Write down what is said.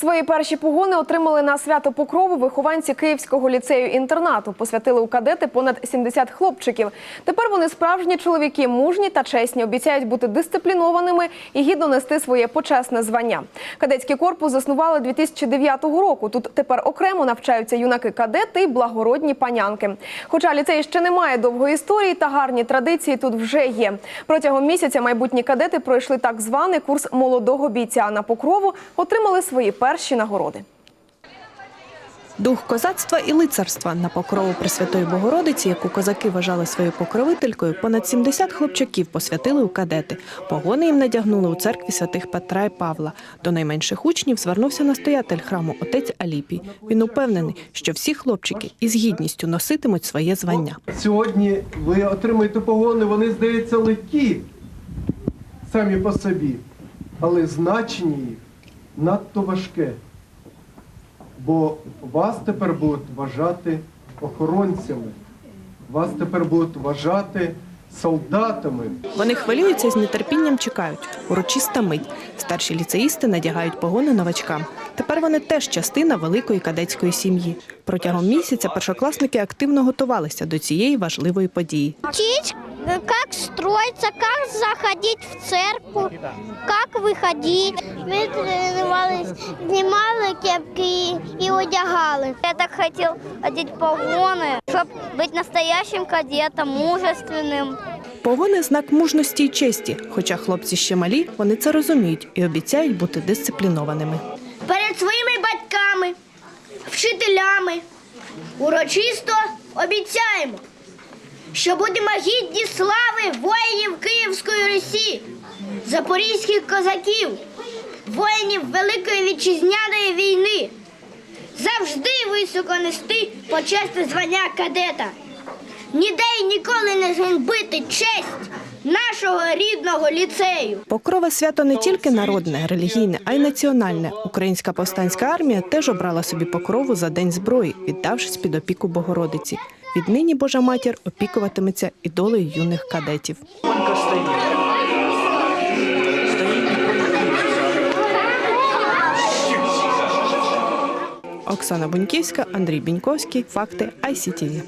Свої перші погони отримали на свято Покрову вихованці Київського ліцею-інтернату. Посвятили у кадети понад 70 хлопчиків. Тепер вони справжні чоловіки, мужні та чесні, обіцяють бути дисциплінованими і гідно нести своє почесне звання. Кадетський корпус заснували 2009 року. Тут тепер окремо навчаються юнаки-кадети і благородні панянки. Хоча ліцей ще не має довгої історії та гарні традиції тут вже є. Протягом місяця майбутні кадети пройшли так званий курс молодого бійця. На покрову отримали свої перші нагороди. Дух козацтва і лицарства на покрову Пресвятої Богородиці, яку козаки вважали своєю покровителькою, понад 70 хлопчаків посвятили у кадети. Погони їм надягнули у церкві святих Петра і Павла. До найменших учнів звернувся настоятель храму отець Аліпій. Він упевнений, що всі хлопчики із гідністю носитимуть своє звання. Сьогодні ви отримаєте погони, вони, здається, легкі самі по собі, але значення їх надто важке. Бо вас тепер будуть вважати охоронцями, вас тепер будуть вважати солдатами. Вони хвилюються і з нетерпінням чекають. Урочиста мить. Старші ліцеїсти надягають погони новачкам. Тепер вони теж частина великої кадетської сім'ї. Протягом місяця першокласники активно готувалися до цієї важливої події. учить, э, как строиться, как заходить в церковь, как выходить. Ми тренувалися, знімали кепки і одягали. Я так хотів одягти погони, щоб бути настоящим кадетом, мужественним. Погони знак мужності і честі. Хоча хлопці ще малі, вони це розуміють і обіцяють бути дисциплінованими. Вчителями урочисто обіцяємо, що будемо гідні слави воїнів Київської Русі, запорізьких козаків, воїнів Великої вітчизняної війни, завжди високо нести почесне звання кадета. Ніде й ніколи не зганьбити честь нашого рідного ліцею. Покрова свято не тільки народне, релігійне, а й національне. Українська повстанська армія теж обрала собі покрову за день зброї, віддавшись під опіку Богородиці. Віднині Божа матір опікуватиметься і долею юних кадетів. Оксана Буньківська, Андрій Біньковський. Факти ICTV.